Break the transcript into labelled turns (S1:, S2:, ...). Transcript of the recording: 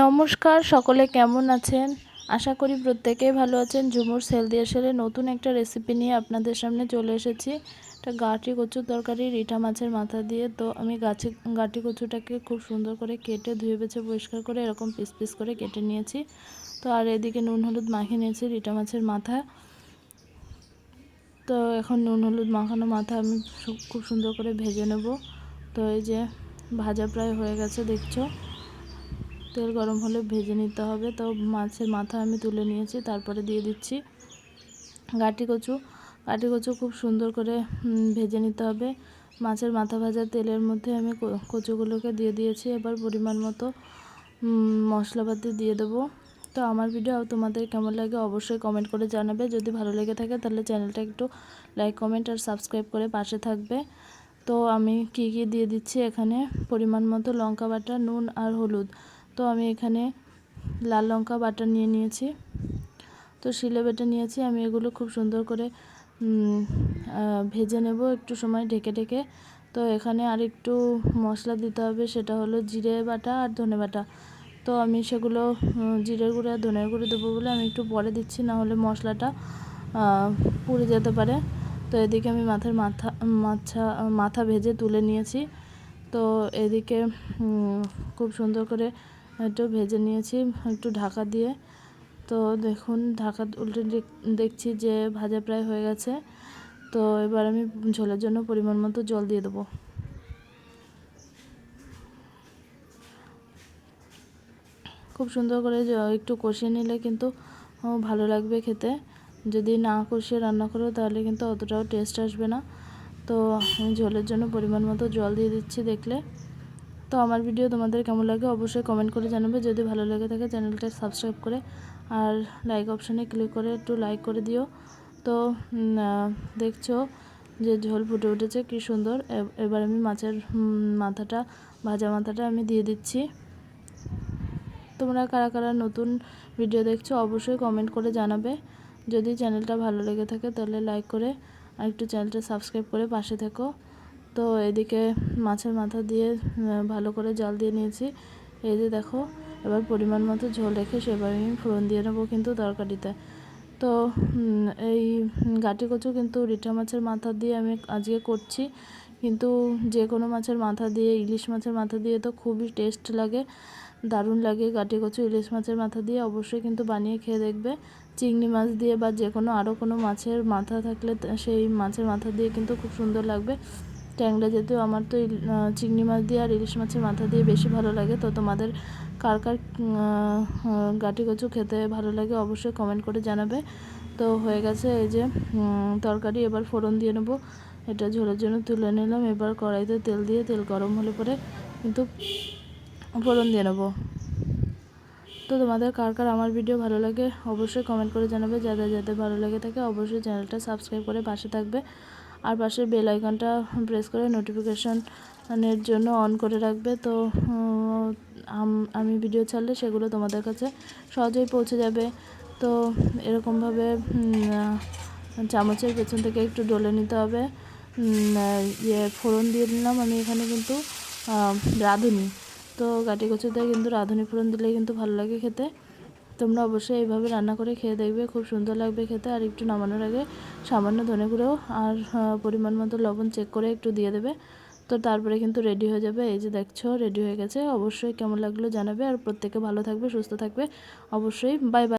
S1: নমস্কার, সকলে কেমন আছেন? আশা করি প্রত্যেকেই ভালো আছেন। ঝুমুর সেল দিয়ে সেলে নতুন একটা রেসিপি নিয়ে আপনাদের সামনে চলে এসেছি। এটা গাটি কচুর তরকারি, রিঠা মাছের মাথা দিয়ে। তো আমি গাছে, গাটি কচুটাকে খুব সুন্দর করে কেটে, ধুয়ে বেছে পরিষ্কার করে এরকম পিস পিস করে কেটে নিয়েছি। তো আর এদিকে নুন, হলুদ মাখিয়ে নিয়েছি রিঠা মাছের মাথা। তো এখন নুন, হলুদ মাখানো মাথা আমি খুব সুন্দর করে ভেজে নেব। তো এই যে ভাজা প্রায় হয়ে গেছে, দেখছ? তেল গরম হলে ভেজে নিতে হবে। তো মাছের মাথা আমি তুলে নিয়েছি, তারপরে দিয়ে দিচ্ছি গাটি কচু। গাটি কচু খুব সুন্দর করে ভেজে নিতে হবে। মাছের মাথা ভাজা তেলের মধ্যে আমি কচুগুলোকে দিয়ে দিয়েছি। এবার পরিমাণ মতো মশলাপাতি দিয়ে দেবো। তো আমার ভিডিও তোমাদের কেমন লাগে অবশ্যই কমেন্ট করে জানাবে। যদি ভালো লেগে থাকে তাহলে চ্যানেলটা একটু লাইক, কমেন্ট আর সাবস্ক্রাইব করে পাশে থাকবে। তো আমি কি কি দিয়ে দিচ্ছি এখানে? পরিমাণ মতো লঙ্কা বাটা, নুন আর হলুদ। তো আমি এখানে লাল লঙ্কা বাটা নিয়ে নিয়েছি। তো শিলে বেটে নিয়েছি। আমি এগুলো খুব সুন্দর করে ভেজে নেব একটু সময় ঢেকে ঢেকে। তো এখানে আর একটু মশলা দিতে হবে, সেটা হলো জিরে বাটা আর ধনে বাটা। তো আমি সেগুলো জিরের গুঁড়ো আর ধনের গুঁড়ো দেবো বলে আমি একটু পরে দিচ্ছি, না হলে মশলাটা পুড়ে যেতে পারে। তো এদিকে আমি মাথার মাথা, মাছা, মাথা ভেজে তুলে নিয়েছি। তো এদিকে খুব সুন্দর করে একটু ভেজে নিয়েছি একটু ঢাকা দিয়ে। তো দেখুন, ঢাকা উল্টে দেখছি যে ভাজা প্রায় হয়ে গেছে। তো এবার আমি ঝোলের জন্য পরিমাণ মতো জল দিয়ে দেবো। খুব সুন্দর করে একটু কষিয়ে নিলে কিন্তু ভালো লাগবে খেতে। যদি না কষিয়ে রান্না করো তাহলে কিন্তু অতটাও টেস্ট আসবে না। তো আমি ঝোলের জন্য পরিমাণ মতো জল দিয়ে দিচ্ছি দেখলে। তো আমার ভিডিও তোমাদের কেমন লাগে অবশ্যই কমেন্ট করে জানাবে। যদি ভালো লেগে থাকে চ্যানেলটা সাবস্ক্রাইব করে আর লাইক অপশানে ক্লিক করে একটু লাইক করে দিও। তো দেখছ যে ঝোল ফুটে উঠেছে, কি সুন্দর। এবার আমি মাছের মাথাটা, ভাজা মাথাটা আমি দিয়ে দিচ্ছি। তোমরা কারা কারা নতুন ভিডিও দেখছ অবশ্যই কমেন্ট করে জানাবে। যদি চ্যানেলটা ভালো লেগে থাকে তাহলে লাইক করে আর একটু চ্যানেলটা সাবস্ক্রাইব করে পাশে থেকো। তো এদিকে মাছের মাথা দিয়ে ভালো করে জল দিয়ে নিয়েছি। এই যে দেখো, এবার পরিমাণ মতো ঝোল রেখে সেবার আমি ফোড়ন দিয়ে নেব কিন্তু তরকারিতে। তো এই গাটি কচু কিন্তু রিঠা মাছের মাথা দিয়ে আমি আজকে করছি। কিন্তু যে কোনো মাছের মাথা দিয়ে, ইলিশ মাছের মাথা দিয়ে তো খুবই টেস্ট লাগে, দারুণ লাগে গাটি কচু, ইলিশ মাছের মাথা দিয়ে। অবশ্যই কিন্তু বানিয়ে খেয়ে দেখবে। চিংড়ি মাছ দিয়ে বা যে কোনো আরও কোনো মাছের মাথা থাকলে সেই মাছের মাথা দিয়ে কিন্তু খুব সুন্দর লাগবে। ট্যাংরা যেতেও আমার তো চিংড়ি মাছ দিয়ে আর ইলিশ মাছের মাথা দিয়ে বেশি ভালো লাগে। তো তোমাদের কার কার গাটি কচু খেতে ভালো লাগে অবশ্যই কমেন্ট করে জানাবে। তো হয়ে গেছে এই যে তরকারি এবার ফোড়ন দিয়ে নেব। এটা ঝোলের জন্য তুলে নিলাম। এবার কড়াইতে তেল দিয়ে, তেল গরম হলে পরে কিন্তু ফোড়ন দিয়ে নেব। তো তোমাদের কার কার আমার ভিডিও ভালো লাগে অবশ্যই কমেন্ট করে জানাবে। যাদের যাদের ভালো লাগে থাকে অবশ্যই চ্যানেলটা সাবস্ক্রাইব করে পাশে থাকবে। আর পাশের বেল আইকনটা প্রেস করে নোটিফিকেশানের জন্য অন করে রাখবে। তো আমি ভিডিও ছাড়লে সেগুলো তোমাদের কাছে সহজেই পৌঁছে যাবে। তো, এরকমভাবে চামচের পেছন থেকে একটু ডলে নিতে হবে। ইয়ে ফোড়ন দিয়ে নিলাম আমি এখানে কিন্তু রাঁধুনি। তো, গাটি কচুতে কিন্তু রাঁধুনি ফোড়ন দিলে কিন্তু ভালো লাগে খেতে। তোমরা অবশ্যই এইভাবে রান্না করে খেয়ে দেখবে, খুব সুন্দর লাগবে খেতে। আর একটু নামানোর আগে সামান্য ধনে গুঁড়ো আর পরিমাণ মতো লবণ চেক করে একটু দিয়ে দেবে। তো তারপরে কিন্তু রেডি হয়ে যাবে। এই যে দেখছ রেডি হয়ে গেছে। অবশ্যই কেমন লাগল জানাবে। আর প্রত্যেকে ভালো থাকবে, সুস্থ থাকবে। অবশ্যই বাই বাই